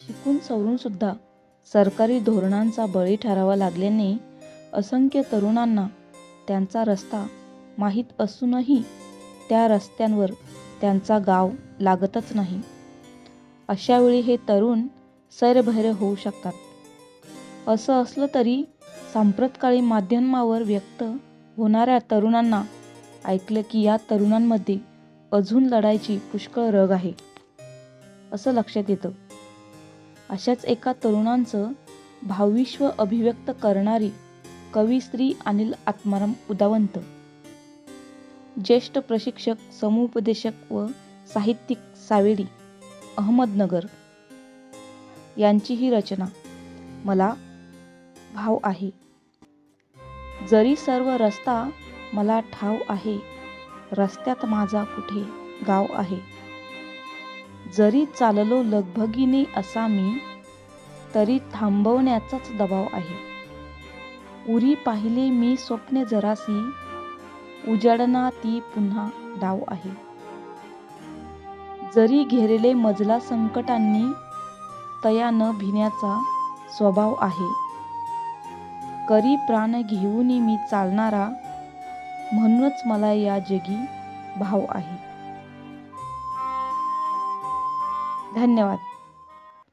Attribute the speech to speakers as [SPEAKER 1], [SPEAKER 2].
[SPEAKER 1] शिकून सवरून सुद्धा सरकारी धोरणांचा बळी ठरावा लागल्याने असंख्य तरुणांना त्यांचा रस्ता माहीत असूनही त्या रस्त्यांवर त्यांचा गाव लागतच नाही. अशावेळी हे तरुण सैरभैर होऊ शकतात. असं असलं तरी सांप्रतकाळी माध्यमावर व्यक्त होणाऱ्या तरुणांना ऐकलं की या तरुणांमध्ये अजून लढायची पुष्कळ रग आहे, असं लक्षात येतं. अशाच एका तरुणांचं भावविश्व अभिव्यक्त करणारी कवी स्त्री अनिल आत्माराम उदावंत, ज्येष्ठ प्रशिक्षक, समुपदेशक व साहित्यिक सावेडी, अहमदनगर यांची ही रचना. मला भाव आहे. जरी सर्व रस्ता मला ठाव आहे, रस्त्यात माझा कुठे गाव आहे. जरी चाललो लगबगीने असा मी, तरी थांबवण्याचाच दबाव आहे. उरी पाहिले मी स्वप्ने जरासी, उजडना ती पुन्हा डाव आहे. जरी घेरले मजला संकटांनी, तया न भिण्याचा स्वभाव आहे. करी प्राण घेऊनी मी चालणारा, म्हणूनच मला या जगी भाव आहे. धन्यवाद.